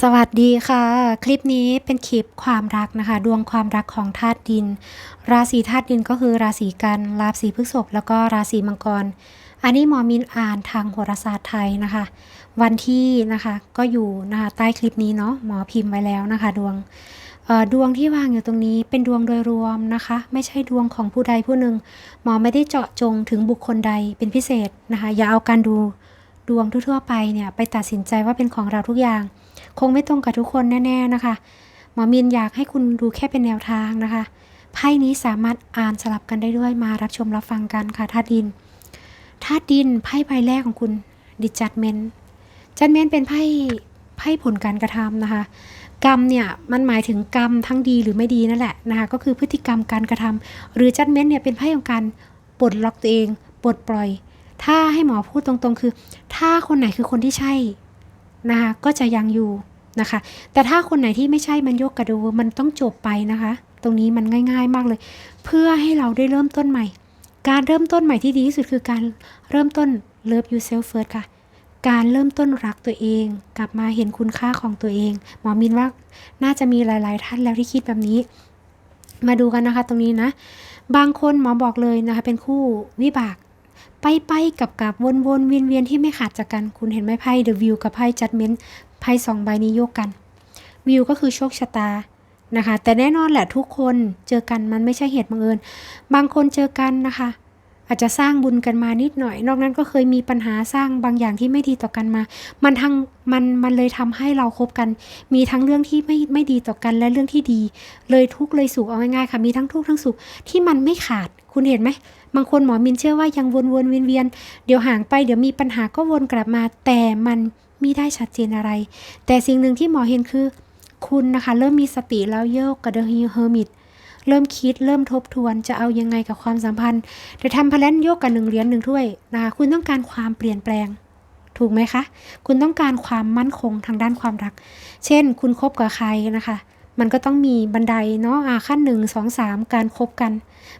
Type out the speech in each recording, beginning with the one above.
สวัสดีค่ะ คลิปนี้เป็นคลิปความรักนะคะ ดวงความรักของธาตุดิน ราศีธาตุดินก็คือราศีกันราศีพฤษภแล้วก็ราศีมังกร อันนี้หมอมินอ่านทางโหราศาสตร์ไทยนะคะ วันที่นะคะก็อยู่นะคะใต้คลิปนี้เนาะหมอพิมพ์ไว้แล้วนะคะ ดวงดวงที่วางอยู่ตรงนี้เป็นดวงโดยรวมนะคะ ไม่ใช่ดวงของผู้ใดผู้หนึ่งหมอไม่ได้เจาะจงถึงบุคคลใดเป็นพิเศษนะคะ อย่าเอาการดูดวงทั่วๆไปเนี่ยไปตัดสินใจว่าเป็นของเราทุกอย่าง คงไม่ตรงกับทุกคนแน่ ๆนะคะ หมอมินอยากให้คุณดูแค่เป็นแนวทางนะคะไพ่นี้สามารถอ่านสลับกันได้ด้วยมารับชมรับฟังกันค่ะธาตุดินธาตุดินไพ่ใบแรกของคุณดิจัดเมนจัดเมนเป็นไพ่ไพ่ผลการกระทำนะคะ กรรมเนี่ยมันหมายถึงกรรมทั้งดีหรือไม่ดีนั่นแหละนะคะก็คือพฤติกรรมการกระทำหรือจัดเมนเนี่ยเป็นไพ่ของการปลดล็อกตัวเองปลดปล่อย ถ้าให้หมอพูดตรงๆ คือ ถ้าคนไหนคือคนที่ใช่ นะคะก็จะยังอยู่นะคะ แต่ถ้าคนไหนที่ไม่ใช่มันยกกระดูมันต้องจบไปนะคะ ตรงนี้มันง่าย ๆมากเลย เพื่อให้เราได้เริ่มต้นใหม่ การเริ่มต้นใหม่ที่ดีที่สุดคือการเริ่มต้น love yourself first ค่ะ การเริ่มต้นรักตัวเอง กลับมาเห็นคุณค่าของตัวเอง หมอมินว่าน่าจะมีหลาย ๆ ท่านแล้วที่คิดแบบนี้ มาดูกันนะคะ ตรงนี้นะ บางคนหมอบอกเลยนะคะ เป็นคู่วิบาก ไปไปกับกับวนวนเวียนเวียนที่ไม่ขาดจากกัน คุณเห็นไหมไพ่เดอะวิวกับไพ่จัดเมนต์ไพ่สองใบนี้โยกกันวิวก็คือโชคชะตานะคะ แต่แน่นอนแหละทุกคนเจอกันมันไม่ใช่เหตุบังเอิญ บางคนเจอกันนะคะ อาจจะสร้างบุญกันมานิดหน่อย นอกนั้นก็เคยมีปัญหาสร้างบางอย่างที่ไม่ดีต่อกันมา มันทั้งมันมันเลยทำให้เราคบกัน มีทั้งเรื่องที่ไม่ไม่ดีต่อกันและเรื่องที่ดี เลยทุกเลยสุขเอาง่ายๆค่ะมีทั้งทุกทั้งสุขที่มันไม่ขาดคุณเห็นไหม บางคนหมอมินเชื่อว่ายังวนวนเวียนเวียนเดี๋ยวห่างไปเดี๋ยวมีปัญหาก็วนกลับมา แต่มันไม่ได้ชัดเจนอะไร แต่สิ่งหนึ่งที่หมอเห็นคือ คุณนะคะเริ่มมีสติแล้วโยกกับเดอะเฮอร์มิตเริ่มคิดเริ่มทบทวนจะเอายังไงกับความสัมพันธ์เดี๋ยวทำพลันโยกกับหนึ่งเหรียญหนึ่งถ้วยนะคะคุณต้องการความเปลี่ยนแปลง ถูกไหมคะ คุณต้องการความมั่นคงทางด้านความรัก เช่น คุณคบกับใครนะคะ มันก็ต้องมีบันไดเนาะอ่าขั้นหนึ่งสองสามการคบกัน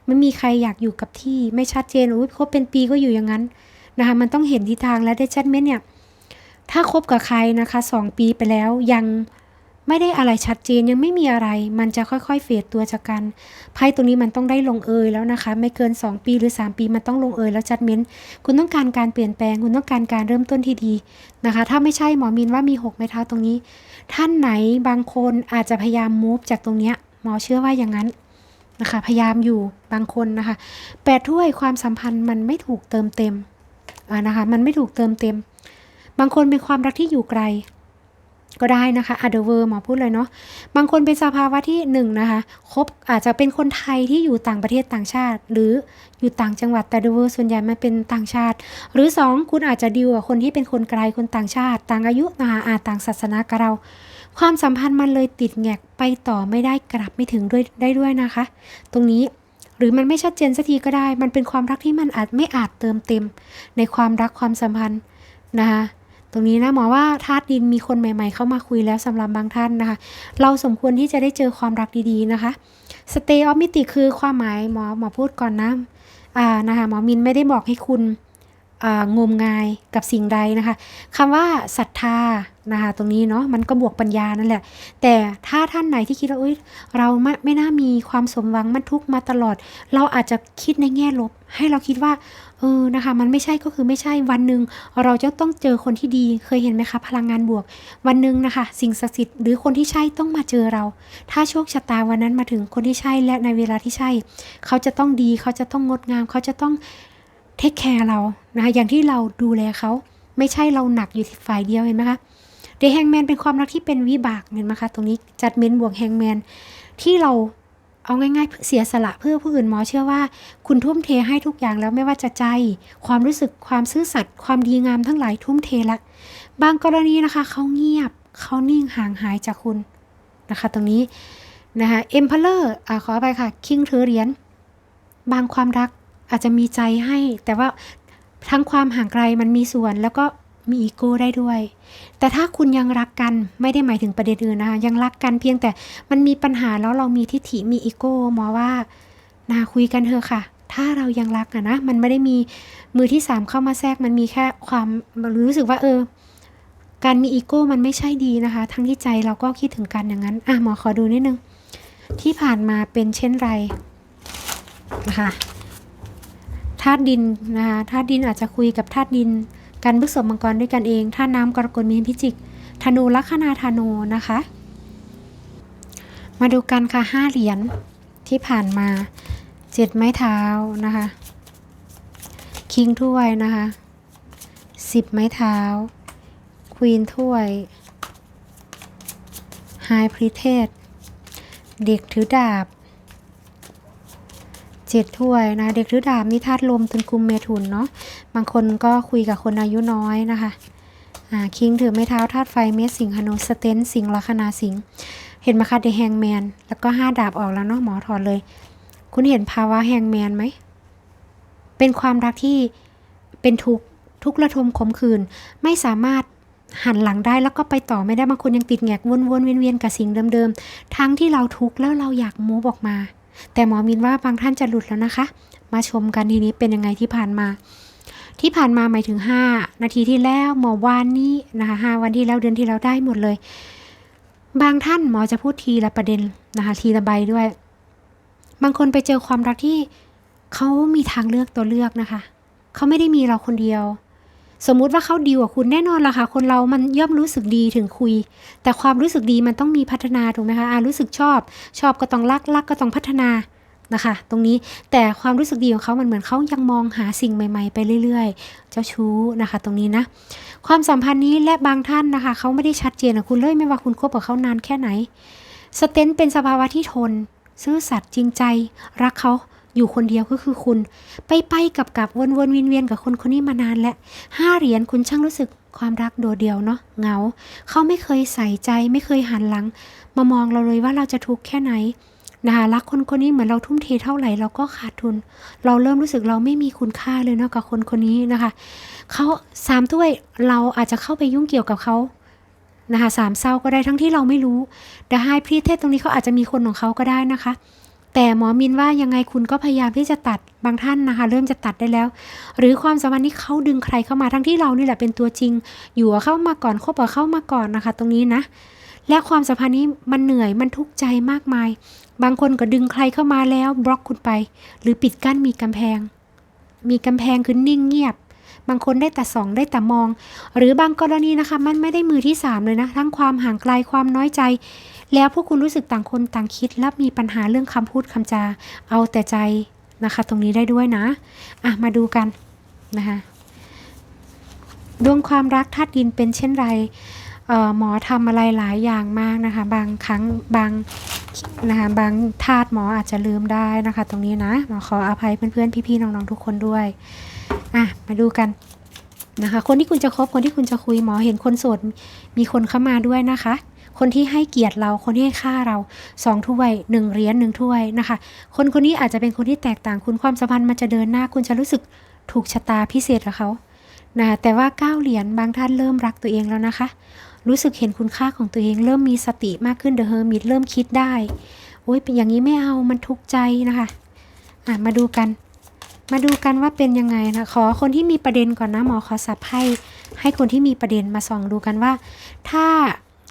ไม่มีใครอยากอยู่กับที่ไม่ชัดเจนอุ้ยคบเป็นปีก็อยู่อย่างนั้นนะคะมันต้องเห็นทิศทางและได้ชัดเมนเนี่ยถ้าคบกับใครนะคะสองปีไปแล้วยัง ไม่ได้อะไรชัดเจนยังไม่มีอะไร มันจะค่อยๆเฟดตัวจากกันไพ่ตรงนี้มันต้องได้ลงเอยแล้วนะคะ ไม่เกิน 2 ปีหรือ 3 ปีมันต้องลงเอยแล้วจัดเม้นคุณต้องการการเปลี่ยนแปลง คุณต้องการการเริ่มต้นที่ดีนะคะ ถ้าไม่ใช่หมอมินว่ามี6ไม้เท้าตรงนี้ ท่านไหนบางคนอาจจะพยายามมูฟจากตรงเนี้ยหมอเชื่อว่าอย่างนั้นนะคะ พยายามอยู่บางคนนะคะแปดถ้วยความสัมพันธ์มันไม่ถูกเติมเต็มนะคะมันไม่ถูกเติมเต็ม บางคนเป็นความรักที่อยู่ไกล ก็ได้นะคะอเดเวอร์หมอพูดเลยเนาะ บางคนเป็นสภาวะที่หนึ่งนะคะคบอาจจะเป็นคนไทยที่อยู่ต่างประเทศต่างชาติ หรืออยู่ต่างจังหวัดแต่เดเวอร์ส่วนใหญ่มันเป็นต่างชาติ หรือสองคุณอาจจะดีลกับคนที่เป็นคนไกลคนต่างชาติ ต่างอายุนะคะอาจต่างศาสนากับเรา ความสัมพันธ์มันเลยติดแงกไปต่อไม่ได้กลับไม่ถึงด้วยได้ด้วยนะคะ ตรงนี้หรือมันไม่ชัดเจนสักทีก็ได้ มันเป็นความรักที่มันอาจไม่อาจเติมเต็ม ในความรักความสัมพันธ์นะคะ ตรงนี้นะหมอว่าธาตุดินมีคนใหม่ ๆ เข้ามาคุยแล้วสำหรับบางท่านนะคะ เราสมควรที่จะได้เจอความรักดีๆนะคะ stay of m y t i c คือความหมายหมอหมอพูดก่อนนะอ่านะคะหมอมินไม่ได้บอกให้คุณ งมงายกับสิ่งใดนะคะคำว่าศรัทธานะคะตรงนี้เนาะมันก็บวกปัญญานั่นแหละ แต่ถ้าท่านไหนที่คิดว่าเอ้ยเราไม่ไม่น่ามีความสมหวังมันทุกมาตลอด เราอาจจะคิดในแง่ลบ ให้เราคิดว่าเออนะคะมันไม่ใช่ก็คือไม่ใช่วันหนึ่งเราจะต้องเจอคนที่ดีเคยเห็นไหมคะพลังงานบวก วันหนึ่งนะคะ สิ่งศักดิ์สิทธิ์หรือคนที่ใช่ต้องมาเจอเรา ถ้าโชคชะตาวันนั้นมาถึงคนที่ใช่และในเวลาที่ใช่ เขาจะต้องดีเขาจะต้องงดงาม เขาจะต้อง เทคแคร์เรานะคะอย่างที่เราดูแลเขาไม่ใช่เราหนักอยู่ที่ฝ่ายเดียวเห็นไหมคะเดแฮงแมนเป็นความรักที่เป็นวิบากเห็นไหมคะตรงนี้จัดเมนบวกแฮงแมนที่เราเอาง่ายๆเสียสละเพื่อผู้อื่นหมอเชื่อว่า คุณทุ่มเทให้ทุกอย่างแล้วไม่ว่าจะใจ ความรู้สึกความซื่อสัตย์ความดีงามทั้งหลายทุ่มเทละ บางกรณีนะคะเขาเงียบเขานิ่งห่างหายจากคุณนะคะ ตรงนี้นะคะเอ็มพเลอร์อ่าขอไปค่ะคิงถือเหรียญบางความรัก อาจจะมีใจให้ แต่ว่าทั้งความห่างไกลมันมีส่วนแล้วก็มีอีโก้ได้ด้วย แต่ถ้าคุณยังรักกันไม่ได้หมายถึงประเด็นอื่นนะคะยังรักกันเพียงแต่มันมีปัญหาแล้วเรามีทิฐิมีอีโก้หมอว่านาคุยกันเถอะค่ะ ถ้าเรายังรักอะนะมันไม่ได้มีมือที่สามเข้ามาแทรกมันมีแค่ความรู้สึกว่าเออ การมีอีโก้มันไม่ใช่ดีนะคะ ทั้งที่ใจเราก็คิดถึงกันอย่างนั้นอะหมอขอดูนิดนึง ที่ผ่านมาเป็นเช่นไรนะคะ ธาตุดินนะคะธาตุดินอาจจะคุยกับธาตุดิน กันพฤกษบมังกรด้วยกันเองธาตุน้ำกรกฎมีนพิจิกธนูลัคนาธนูนะคะ มาดูกันค่ะห้าเหรียญที่ผ่านมาเจ็ดไม้เท้านะคะคิงถ้วยนะคะสิบไม้เท้าควีนถ้วยไฮพรีเทสเด็กถือดาบ เจ็ดถ้วยนะเด็กถือดาบนี่ธาตุลมตุนกุมเมถุนเนาะบางคนก็คุยกับคนอายุน้อยนะคะอ่าคิงถือไม้เท้าธาตุไฟเมสสิงหนุสเตนสิงลัคนาสิงเห็นไหมคะเดแฮงแมนแล้วก็ห้าดาบออกแล้วเนาะหมอถอดเลย คุณเห็นภาวะแฮงแมนไหมเป็นความรักที่เป็นทุกทุกระทมขมขื่นไม่สามารถหันหลังได้แล้วก็ไปต่อไม่ได้บางคนยังติดแงกวนๆเวียนๆกับสิ่งเดิมๆ ทั้งที่เราทุกข์แล้วเราอยากมูฟออกมา แต่หมอมินว่าบางท่านจะหลุดแล้วนะคะ มาชมกันทีนี้เป็นยังไงที่ผ่านมา ที่ผ่านมาหมายถึง 5 นาทีที่แล้วหมอวานนี้นะคะหวันที่แล้วเดือนที่แล้วได้หมดเลย บางท่านหมอจะพูดทีละประเด็นนะคะทีละใบด้วย บางคนไปเจอความรักที่เขามีทางเลือกตัวเลือกนะคะเขาไม่ได้มีเราคนเดียว สมมุติว่าเขาดีกว่าคุณแน่นอนละค่ะ คนเรามันย่อมรู้สึกดีถึงคุย แต่ความรู้สึกดีมันต้องมีพัฒนาถูกไหมคะอารู้สึกชอบ ชอบก็ต้องรักรักก็ต้องพัฒนานะคะ ตรงนี้แต่ความรู้สึกดีของเขามันเหมือนเขายังมองหาสิ่งใหม่ ๆ ไปเรื่อย ๆ เจ้าชู้นะคะ ตรงนี้นะ ความสัมพันธ์นี้และบางท่านนะคะเขาไม่ได้ชัดเจนกับคุณเลยไม่ว่าคุณคบกับเขานานแค่ไหน สเตนเป็นสภาวะที่ทน ซื่อสัตย์จริงใจ รักเขา อยู่คนเดียวก็คือคุณ ไปไปกับกับวนวนเวียนเวียนกับคนคนนี้มานานและห้าเหรียญคุณช่างรู้สึกความรักโดดเดี่ยวเนาะเหงา เขาไม่เคยใส่ใจไม่เคยหันหลัง มามองเราเลยว่าเราจะทุกข์แค่ไหนนะคะรักคนคนนี้เหมือนเราทุ่มเทเท่าไหร่เราก็ขาดทุน เราเริ่มรู้สึกเราไม่มีคุณค่าเลยเนาะกับคนคนนี้นะคะเขาสามถ้วยเราอาจจะเข้าไปยุ่งเกี่ยวกับเขานะคะสามเศร้าก็ได้ทั้งที่เราไม่รู้แต่ไฮพรีเทสตรงนี้เขาอาจจะมีคนของเขาก็ได้นะคะ แต่หมอมินว่ายังไงคุณก็พยายามที่จะตัดบางท่านนะคะ เริ่มจะตัดได้แล้ว หรือความสัมพันธ์ที่เขาดึงใครเข้ามาทั้งที่เรานี่แหละเป็นตัวจริง อยู่เข้ามาก่อนคบกับเข้ามาก่อนนะคะ ตรงนี้นะ และความสัมพันธ์นี้มันเหนื่อยมันทุกข์ใจมากมาย บางคนก็ดึงใครเข้ามาแล้วบล็อกคุณไป หรือปิดกั้นมีกำแพง มีกำแพงคือนิ่งเงียบบางคนได้แต่ส่องได้แต่มอง หรือบางกรณีนะคะ มันไม่ได้มือที่สามเลยนะ ทั้งความห่างไกลความน้อยใจ แล้วพวกคุณรู้สึกต่างคนต่างคิดและมีปัญหาเรื่องคำพูดคำจา เอาแต่ใจนะคะ ตรงนี้ได้ด้วยนะอะมาดูกันนะคะดวงความรักธาตุดินเป็นเช่นไรหมอทำอะไรหลายอย่างมากนะคะ บางครั้งบางนะคะบางธาตุหมออาจจะลืมได้นะคะ ตรงนี้นะหมอขออภัยเพื่อนๆพี่ๆน้องๆทุกคนด้วยอะมาดูกันนะคะ คนที่คุณจะคบคนที่คุณจะคุยหมอเห็นคนโสดมีคนเข้ามาด้วยนะคะ คนที่ให้เกียรติเราคนที่ให้ค่าเราสองถ้วยหนึ่งเหรียญหนึ่งถ้วยนะคะ คนคนนี้อาจจะเป็นคนที่แตกต่างคุณความสัมพันธ์มันจะเดินหน้าคุณจะรู้สึกถูกชะตาพิเศษกับเขานะแต่ว่าเก้าเหรียญบางท่านเริ่มรักตัวเองแล้วนะคะ รู้สึกเห็นคุณค่าของตัวเองเริ่มมีสติมากขึ้นเดอะเฮอร์มิตเริ่มคิดได้โอ้ยเป็นอย่างนี้ไม่เอามันทุกข์ใจนะคะอะมาดูกัน มาดูกันว่าเป็นยังไงนะขอคนที่มีประเด็นก่อนนะหมอขอสับให้ให้คนที่มีประเด็นมาส่องดูกันว่า ถ้า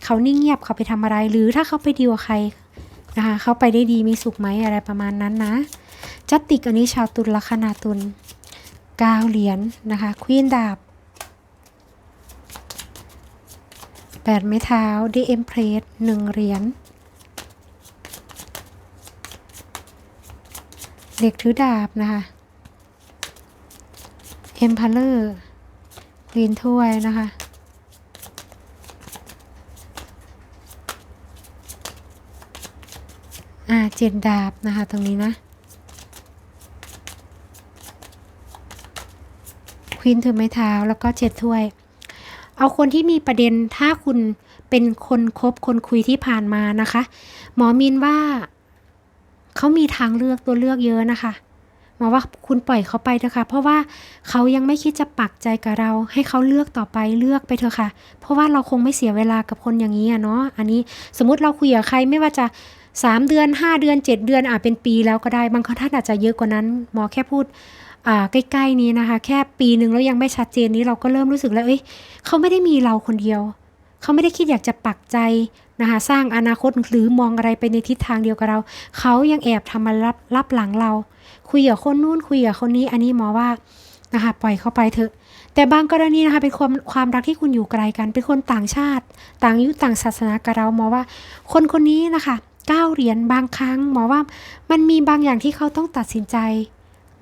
เขานิ่งเงียบเขาไปทำอะไร หรือถ้าเขาไปดีลกับใครนะคะเขาไปได้ดีมีสุขไหมอะไรประมาณนั้นนะ จัตติกอันนี้ชาวตุลลัคนาตุลก้าเหรียญนะคะควีนดาบแปดไม้เท้าดีเอ็มเพรสหนึ่งเหรียญเด็กถือดาบนะคะเอ็มพาเลอร์ควีนถ้วยนะคะ อ่า เจ็ดดาบนะคะ ตรงนี้นะควีนถือไม้เท้าแล้วก็เจ็ดถ้วย เอาคนที่มีประเด็นถ้าคุณเป็นคนคบคนคุยที่ผ่านมานะคะ หมอมินว่าเขามีทางเลือกตัวเลือกเยอะนะคะหมอว่าคุณปล่อยเขาไปเถอะค่ะ เพราะว่าเขายังไม่คิดจะปักใจกับเรา ให้เขาเลือกต่อไปเลือกไปเถอะค่ะ เพราะว่าเราคงไม่เสียเวลากับคนอย่างนี้อะเนาะอันนี้สมมติเราคุยกับใครไม่ว่าจะ สามเดือนห้าเดือนเจ็ดเดือนอาจเป็นปีแล้วก็ได้ บางท่านอาจจะเยอะกว่านั้น หมอแค่พูดใกล้ๆนี้นะคะ แค่ปีหนึ่งแล้วยังไม่ชัดเจนนี้เราก็เริ่มรู้สึกแล้วเอ้ยเขาไม่ได้มีเราคนเดียว เขาไม่ได้คิดอยากจะปักใจนะคะสร้างอนาคตหรือมองอะไรไปในทิศทางเดียวกับเรา เขายังแอบทำมารับรับหลังเรา คุยกับคนนู้นคุยกับคนนี้ อันนี้หมอว่านะคะปล่อยเข้าไปเถอะ แต่บางกรณีนะคะเป็นความความรักที่คุณอยู่ไกลกัน เป็นคนต่างชาติ ต่างยุต่างศาสนากับเราหมอว่า คนคนนี้นะคะ ก้าเหรียญบางครั้ง หมอว่ามันมีบางอย่างที่เขาต้องตัดสินใจ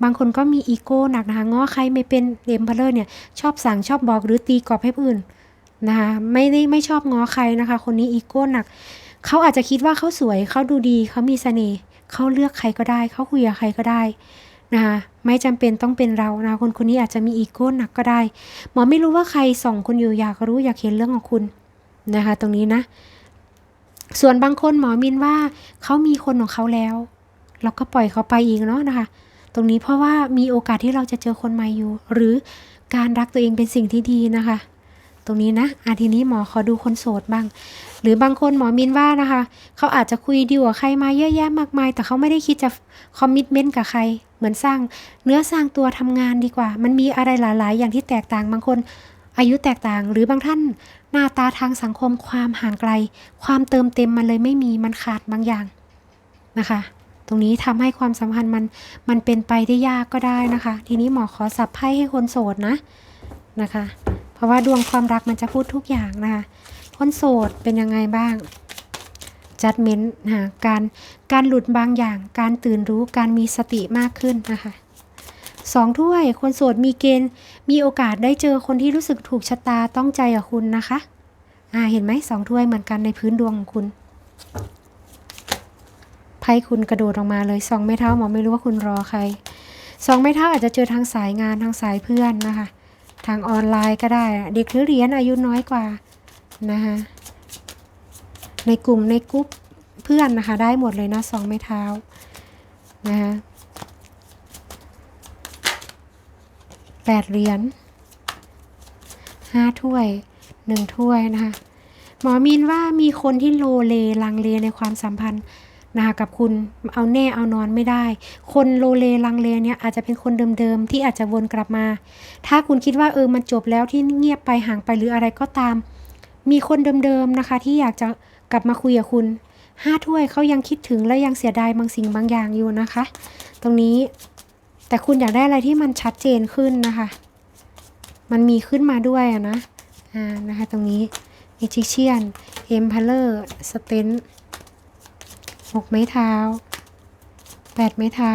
บางคนก็มีอีโก้หนักนะคะง้อใครไม่เป็นเดมเพลเลอร์เนี่ย ชอบสั่งชอบบอกหรือตีกรอบให้ผู้อื่นนะคะไม่ได้ไม่ชอบง้อใครนะคะ คนนี้อีโก้หนัก เขาอาจจะคิดว่าเขาสวยเขาดูดีเขามีเสน่ห์เขาเลือกใครก็ได้ เขาคุยกับใครก็ได้นะคะไม่จำเป็นต้องเป็นเรานะคนคนนี้อาจจะมีอีโก้หนักก็ได้ หมอไม่รู้ว่าใครส่องคุณอยู่อยากรู้อยากเห็นเรื่องของคุณนะคะ ตรงนี้นะ ส่วนบางคนหมอมินว่าเขามีคนของเขาแล้ว เราก็ปล่อยเขาไปอีกเนาะนะคะ ตรงนี้เพราะว่ามีโอกาสที่เราจะเจอคนใหม่อยู่ หรือการรักตัวเองเป็นสิ่งที่ดีนะคะ ตรงนี้นะอาทีนี้หมอขอดูคนโสดบ้าง หรือบางคนหมอมินว่านะคะเขาอาจจะคุยดีกว่าใครมาเยอะแยะมากมาย แต่เขาไม่ได้คิดจะคอมมิชเมนต์กับใคร เหมือนสร้างเนื้อสร้างตัวทำงานดีกว่า มันมีอะไรหลาย ๆ อย่างที่แตกต่างบางคน อายุแตกต่างหรือบางท่าน หน้าตาทางสังคมความห่างไกล ความเติมเต็มมันเลยไม่มีมันขาดบางอย่างนะคะ ตรงนี้ทำให้ความสัมพันธ์มันมันเป็นไปได้ยากก็ได้นะคะ ทีนี้หมอขอสับไพ่ให้คนโสดนะนะคะ เพราะว่าดวงความรักมันจะพูดทุกอย่างนะคะคนโสดเป็นยังไงบ้างจัดเม้นนะคะการการหลุดบางอย่าง การตื่นรู้การมีสติมากขึ้นนะคะ สองถ้วยคนโสดมีเกณฑ์ มีโอกาสได้เจอคนที่รู้สึกถูกชะตาต้องใจกับคุณนะคะ อ่าเห็นไหมสองถ้วยเหมือนกันในพื้นดวงของคุณไพ่คุณกระโดดออกมาเลยสองไม้เท้าหมอไม่รู้ว่าคุณรอใครสองไม้เท้าอาจจะเจอทางสายงานทางสายเพื่อนนะคะ ทางออนไลน์ก็ได้ เด็กหรือเรียนอายุน้อยกว่านะคะในกลุ่มในกลุ่มเพื่อนนะคะ ได้หมดเลยนะสองไม้เท้านะคะ แปดเหรียญห้าถ้วยหนึ่งถ้วยนะคะ หมอมีนว่ามีคนที่โลเลลังเลในความสัมพันธ์นะคะกับคุณเอาแน่เอานอนไม่ได้ คนโลเลลังเลเนี่ยอาจจะเป็นคนเดิมๆที่อาจจะวนกลับมา ถ้าคุณคิดว่าเออมันจบแล้วที่เงียบไปห่างไปหรืออะไรก็ตาม มีคนเดิมๆนะคะ ที่อยากจะกลับมาคุยกับคุณห้าถ้วยเขายังคิดถึงและยังเสียดายบางสิ่งบางอย่างอยู่นะคะ ตรงนี้ แต่คุณอยากได้อะไรที่มันชัดเจนขึ้นนะคะ มันมีขึ้นมาด้วยอะนะอ่านะคะตรงนี้อิจิเชียนเอ็มพลเลอร์สเตนหกไม้เท้าแปดไม้เท้า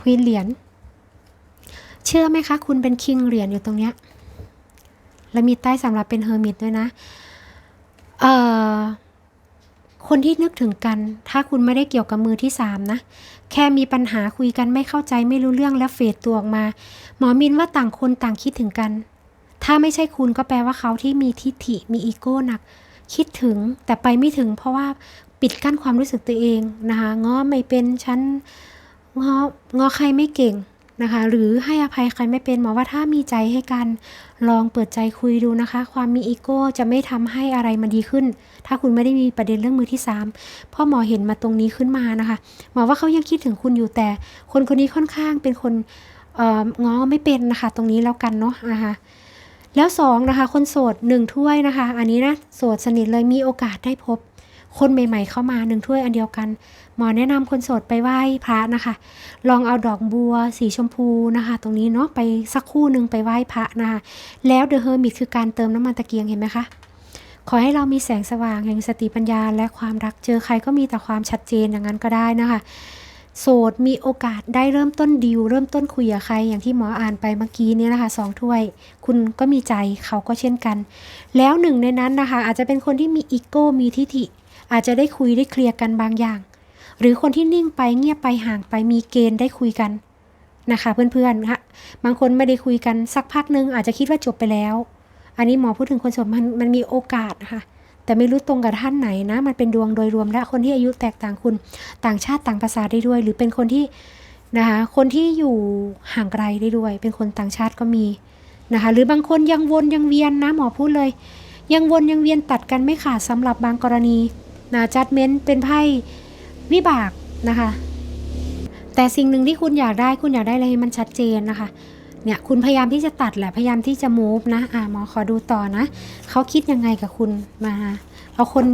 ควีนเหรียญ เชื่อไหมคะ คุณเป็นคิงเหรียญอยู่ตรงเนี้ย แล้วมีใต้สำหรับเป็นเฮอร์มิตด้วยนะ เอ่อ คนที่นึกถึงกัน ถ้าคุณไม่ได้เกี่ยวกับมือที่สามนะ แค่มีปัญหาคุยกันไม่เข้าใจไม่รู้เรื่องแล้วเฟดตัวออกมา หมอมินว่าต่างคนต่างคิดถึงกัน ถ้าไม่ใช่คุณก็แปลว่าเขาที่มีทิฐิมีอีโก้หนัก คิดถึงแต่ไปไม่ถึง เพราะว่าปิดกั้นความรู้สึกตัวเองนะคะง้อไม่เป็นฉันง้องอใครไม่เก่ง นะคะ หรือให้อภัยใครไม่เป็นหมอว่าถ้ามีใจให้กันลองเปิดใจคุยดูนะคะ ความมีอีโก้จะไม่ทำให้อะไรมันดีขึ้น ถ้าคุณไม่ได้มีประเด็นเรื่องมือที่สามพ่อหมอเห็นมาตรงนี้ขึ้นมานะคะ หมอว่าเขายังคิดถึงคุณอยู่แต่คนคนนี้ค่อนข้างเป็นคนเง้อไม่เป็นนะคะ ตรงนี้แล้วกันเนาะนะคะแล้วสองนะคะคนโสดหนึ่งถ้วยนะคะ อันนี้นะโสดสนิทเลยมีโอกาสได้พบ คนใหม่ ๆ เข้ามาหนึ่งถ้วยอันเดียวกัน หมอแนะนำคนโสดไปไหว้พระนะคะ ลองเอาดอกบัวสีชมพูนะคะ ตรงนี้เนาะไปสักคู่หนึ่งไปไหว้พระนะคะ แล้วเดอะเฮอร์มิตคือการเติมน้ำมันตะเกียงเห็นไหมคะขอให้เรามีแสงสว่างแห่งสติปัญญาและความรักเจอใครก็มีแต่ความชัดเจนอย่างนั้นก็ได้นะคะโสดมีโอกาสได้เริ่มต้นดิวเริ่มต้นคุยกับใครอย่างที่หมออ่านไปเมื่อกี้นี่นะคะสองถ้วย คุณก็มีใจเขาก็เช่นกัน แล้วหนึ่งในนั้นนะคะ อาจจะเป็นคนที่มีอีโก้มีทิฐิ อาจจะได้คุยได้เคลียร์กันบางอย่าง หรือคนที่นิ่งไปเงียบไปห่างไปมีเกณฑ์ได้คุยกันนะคะ เพื่อนๆค่ะบางคนไม่ได้คุยกันสักพักหนึ่งอาจจะคิดว่าจบไปแล้ว อันนี้หมอพูดถึงคนโสดมันมันมีโอกาสนะคะแต่ไม่รู้ตรงกับท่านไหนนะ มันเป็นดวงโดยรวมและคนที่อายุแตกต่างคุณต่างชาติต่างภาษาได้ด้วย หรือเป็นคนที่นะคะคนที่อยู่ห่างไกลได้ด้วย เป็นคนต่างชาติก็มีนะคะ หรือบางคนยังวนยังเวียนนะหมอพูดเลย ยังวนยังเวียนตัดกันไม่ขาดสำหรับบางกรณี นะจัดเม้นเป็นไพ่วิบากนะคะ แต่สิ่งหนึ่งที่คุณอยากได้คุณอยากได้อะไรให้มันชัดเจนนะคะ เนี่ยคุณพยายามที่จะตัดแหละพยายามที่จะ move นะอ่าหมอขอดูต่อนะเขาคิดยังไงกับคุณมาเอาคน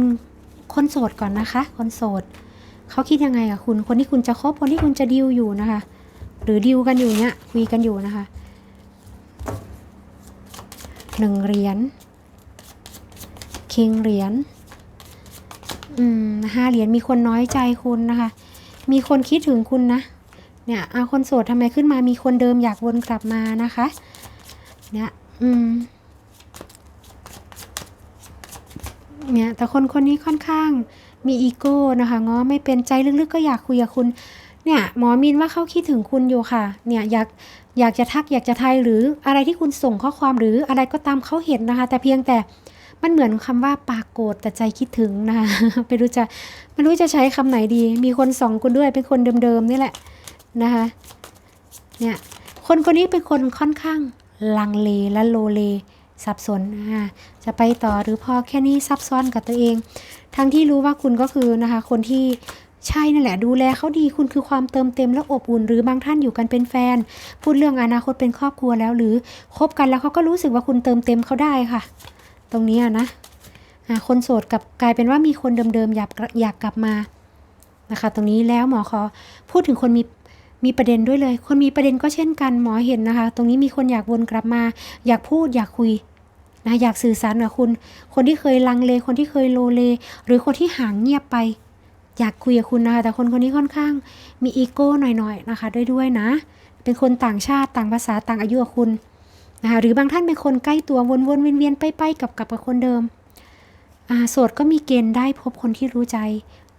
คนโสดก่อนนะคะ คนโสดเขาคิดยังไงกับคุณ คนที่คุณจะคบคนที่คุณจะดิวอยู่นะคะ หรือดิวกันอยู่เนี่ยคุยกันอยู่นะคะหนึ่งเหรียญคิงเหรียญ อืมห้าเหรียญมีคนน้อยใจคุณนะคะ มีคนคิดถึงคุณนะ เนี่ยเอาคนโสดทำไมขึ้นมามีคนเดิมอยากวนกลับมานะคะ เนี่ย อืมเนี่ยแต่คนคนนี้ค่อนข้างมีอีโก้นะคะง้อไม่เป็นใจลึกๆก็อยากคุยกับคุณ เนี่ยหมอมินว่าเขาคิดถึงคุณอยู่ค่ะ เนี่ยอยากอยากจะทักอยากจะทายหรืออะไรที่คุณส่งข้อความหรืออะไรก็ตามเขาเห็นนะคะ แต่เพียงแต่ มันเหมือนคำว่าปากโกรธแต่ใจคิดถึงนะคะไม่รู้จะไม่รู้จะใช้คำไหนดี มีคนสองคุณด้วยเป็นคนเดิมๆนี่แหละนะคะเนี่ยคนคนนี้เป็นคนค่อนข้างลังเลและโลเลสับสนอ่าจะไปต่อหรือพอแค่นี้ซับซ้อนกับตัวเอง ทั้งที่รู้ว่าคุณก็คือนะคะ คนที่ใช่นั่นแหละดูแลเขาดีคุณคือความเติมเต็มและอบอุ่น หรือบางท่านอยู่กันเป็นแฟน พูดเรื่องอนาคตเป็นครอบครัวแล้ว หรือคบกันแล้วเขาก็รู้สึกว่าคุณเติมเต็มเขาได้ค่ะ ตรงนี้นะคนโสดกับกลายเป็นว่ามีคนเดิมๆอยากอยากกลับมานะคะ ตรงนี้แล้วหมอขอพูดถึงคนมีมีประเด็นด้วยเลย คนมีประเด็นก็เช่นกันหมอเห็นนะคะ ตรงนี้มีคนอยากวนกลับมา อยากพูดอยากคุยนะอยากสื่อสารกับคุณ คนที่เคยลังเล คนที่เคยโลเล หรือคนที่ห่างเงียบไป อยากคุยกับคุณนะคะ แต่คนคนนี้ค่อนข้างมีอีโก้หน่อยๆนะคะ ด้วยด้วยนะ เป็นคนต่างชาติต่างภาษาต่างอายุกับคุณ นะคะหรือบางท่านเป็นคนใกล้ตัววนๆเวียนๆไปๆกับกับกับคนเดิมโสดก็มีเกณฑ์ได้พบคนที่รู้ใจ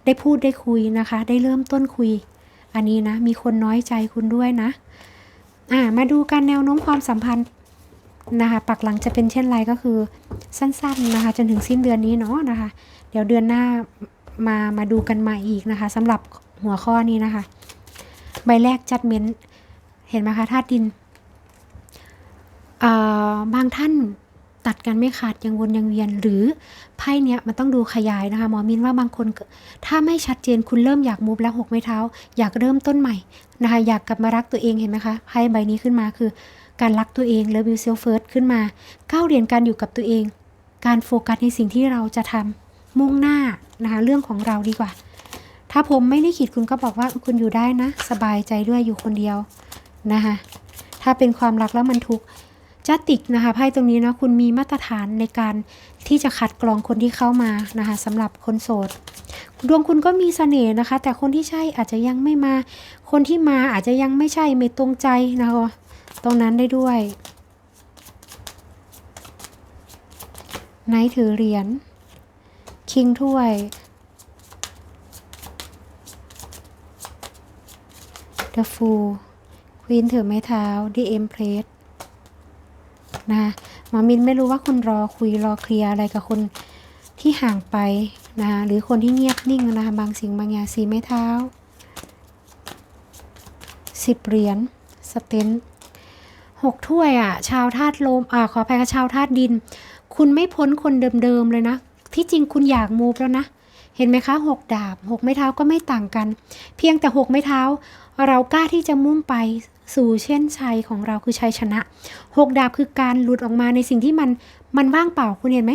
ได้พูดได้คุยนะคะ ได้เริ่มต้นคุย อันนี้นะ มีคนน้อยใจคุณด้วยนะอ่ามาดูการแนวโน้มความสัมพันธ์นะคะปักหลังจะเป็นเช่นไรก็คือสั้นๆนะคะจนถึงสิ้นเดือนนี้เนาะนะคะ เดี๋ยวเดือนหน้ามามาดูกันใหม่อีกนะคะสำหรับหัวข้อนี้นะคะ ใบแรกจัดเม้นเห็นไหมคะธาตุดิน บางท่านตัดกันไม่ขาดยังวนยังเวียน หรือไพ่เนี้ยมันต้องดูขยายนะคะหมอมินว่าบางคนถ้าไม่ชัดเจนคุณเริ่มอยากมูฟแล้วหกไม้เท้า อยากเริ่มต้นใหม่นะคะอยากกลับมารักตัวเองเห็นไหมคะไพ่ใบนี้ขึ้นมาคือ การรักตัวเองแล้ววิวเซลเฟิร์สขึ้นมาก้าวเรียนการอยู่กับตัวเอง การโฟกัสในสิ่งที่เราจะทำมุ่งหน้านะคะเรื่องของเราดีกว่า ถ้าผมไม่ได้ขีดคุณก็บอกว่าคุณอยู่ได้นะ สบายใจด้วยอยู่คนเดียวนะคะถ้าเป็นความรักแล้วมันทุกข์ จัติกนะคะไพ่ตรงนี้นะคุณมีมาตรฐานในการที่จะคัดกรองคนที่เข้ามานะคะสำหรับคนโสดดวงคุณก็มีเสน่ห์นะคะ แต่คนที่ใช่อาจจะยังไม่มา คนที่มาอาจจะยังไม่ใช่ไม่ตรงใจนะคะ ตรงนั้นได้ด้วยไนท์ถือเหรียญคิงถ้วย The Fool ควีนถือไม้เท้า The Empress นะคะหมอมินไม่รู้ว่าคุณรอคุยรอเคลียร์อะไรกับคนที่ห่างไปนะคะหรือคนที่เงียบนิ่งนะคะบางสิ่งบางอย่างสีไม้เท้าสิบเหรียญสเตนหกถ้วยอะ ชาวธาตุลมอ่าขออภัยค่ะชาวธาตุดิน คุณไม่พ้นคนเดิมๆเลยนะ ที่จริงคุณอยากมูฟแล้วนะ เห็นไหมคะหกดาบหกไม้เท้าก็ไม่ต่างกัน เพียงแต่หกไม้เท้า เรากล้าที่จะมุ่งไป สู่เช่นชัยของเราคือชัยชนะหกดาบคือการหลุดออกมาในสิ่งที่มันมันว่างเปล่าคุณเห็นไหม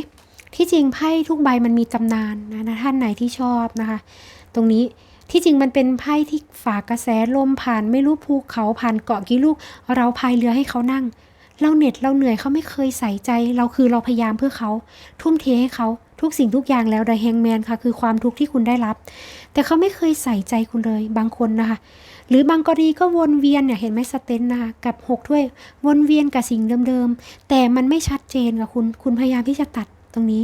ที่จริงไพ่ทุกใบมันมีตำนานนะนะท่านไหนที่ชอบนะคะ ตรงนี้ที่จริงมันเป็นไพ่ที่ฝากกระแสลมผ่านไม่รู้ภูเขาผ่านเกาะกี่ลูก เราพายเรือให้เขานั่ง เราเหน็ดเราเหนื่อยเขาไม่เคยใส่ใจ เราคือเราพยายามเพื่อเขา ทุ่มเทให้เขา ทุกสิ่งทุกอย่างแล้ว The Hangman ค่ะ คือความทุกข์ที่คุณได้รับ แต่เขาไม่เคยใส่ใจคุณเลยบางคนนะคะ หรือบางกรณีก็วนเวียนเนี่ยเห็นไหมสเตนนะคะกับหกถ้วยวนเวียนกับสิ่งเดิมๆ แต่มันไม่ชัดเจนกับคุณ คุณพยายามที่จะตัดตรงนี้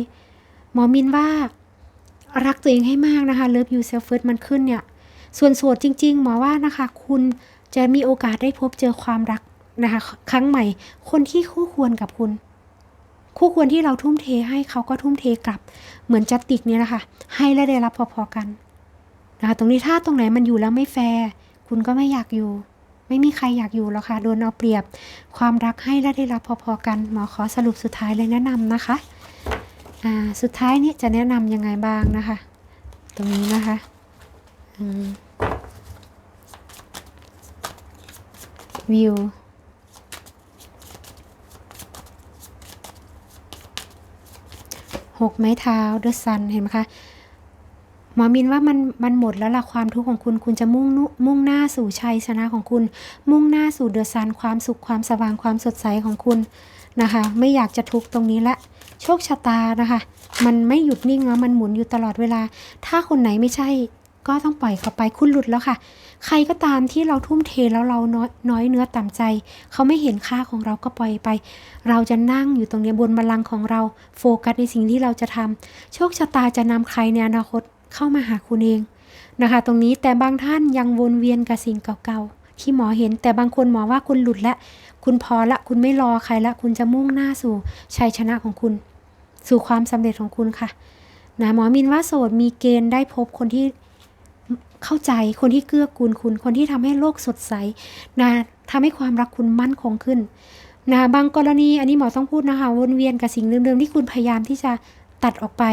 หมอมินว่ารักตัวเองให้มากนะคะ Love You Self First มันขึ้นเนี่ย ส่วนโสดจริง ๆ หมอว่านะคะ คุณจะมีโอกาสได้พบเจอความรักนะคะ ครั้งใหม่ คนที่คู่ควรกับคุณ คู่ควรที่เราทุ่มเทให้เขาก็ทุ่มเทกลับ เหมือนจัตติกเนี่ยนะคะให้และได้รับพอๆกันนะคะตรงนี้ถ้าตรงไหนมันอยู่แล้วไม่แฟร์คุณก็ไม่อยากอยู่ ไม่มีใครอยากอยู่หรอกค่ะโดนเอาเปรียบ ความรักให้และได้รับพอๆกัน หมอขอสรุปสุดท้ายเลยแนะนำนะคะอ่าสุดท้ายนี้จะแนะนำยังไงบ้างนะคะ ตรงนี้นะคะอืมวิว หกไม้เท้าเดอะซันเห็นไหมคะหมอมินว่ามันมันหมดแล้วล่ะความทุกข์ของคุณคุณจะมุ่งนุมุ่งหน้าสู่ชัยชนะของคุณ มุ่งหน้าสู่เดอะซันความสุขความสว่างความสดใสของคุณนะคะ ไม่อยากจะทุกข์ตรงนี้ละโชคชะตานะคะ มันไม่หยุดนิ่งแล้วมันหมุนอยู่ตลอดเวลา ถ้าคนไหนไม่ใช่ ก็ต้องปล่อยเขาไปคุณหลุดแล้วค่ะ ใครก็ตามที่เราทุ่มเทแล้วเราน้อยน้อยเนื้อต่ำใจ เขาไม่เห็นค่าของเราก็ปล่อยไป เราจะนั่งอยู่ตรงนี้บนบัลลังก์ของเรา โฟกัสในสิ่งที่เราจะทำโชคชะตาจะนำใครในอนาคตเข้ามาหาคุณเองนะคะ ตรงนี้แต่บางท่านยังวนเวียนกับสิ่งเก่าๆ ที่หมอเห็นแต่บางคนหมอว่าคุณหลุดแล้วคุณพอละคุณไม่รอใครละ คุณจะมุ่งหน้าสู่ชัยชนะของคุณ สู่ความสำเร็จของคุณค่ะนะหมอมินว่าโสดมีเกณฑ์ได้พบคนที่ เข้าใจคนที่เกื้อกูลคุณ คนที่ทำให้โลกสดใสนะทำให้ความรักคุณมั่นคงขึ้นนะบางกรณีอันนี้หมอต้องพูดนะคะวนเวียนกับสิ่งเดิมๆที่คุณพยายามที่จะตัดออกไป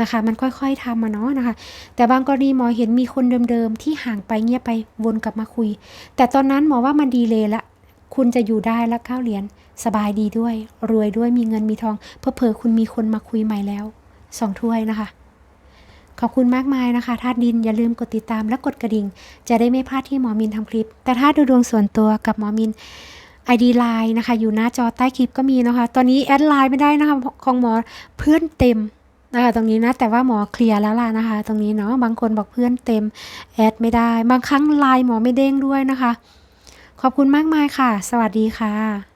นะคะ มันค่อยๆทำมาเนาะนะคะ แต่บางกรณีหมอเห็นมีคนเดิมๆที่ห่างไปเงียบไปวนกลับมาคุย แต่ตอนนั้นหมอว่ามันดีเลยละคุณจะอยู่ได้ละเก้าเหรียญสบายดีด้วย รวยด้วยมีเงินมีทองเพอเพอคุณมีคนมาคุยใหม่แล้วสองถ้วยนะคะ ขอบคุณมากมายนะคะธาตุดินอย่าลืมกดติดตามและกดกระดิ่ง จะได้ไม่พลาดที่หมอมินทำคลิป แต่ถ้าดูดวงส่วนตัวกับหมอมิน ID Line นะคะ อยู่หน้าจอใต้คลิปก็มีนะคะ ตอนนี้แอดไลน์ไม่ได้นะคะของหมอเพื่อนเต็มนะคะตรงนี้นะแต่ว่าหมอเคลียร์แล้วล่ะนะคะ ตรงนี้เนาะบางคนบอกเพื่อนเต็มแอดไม่ได้ บางครั้งไลน์หมอไม่เด้งด้วยนะคะ ขอบคุณมากมายค่ะ สวัสดีค่ะ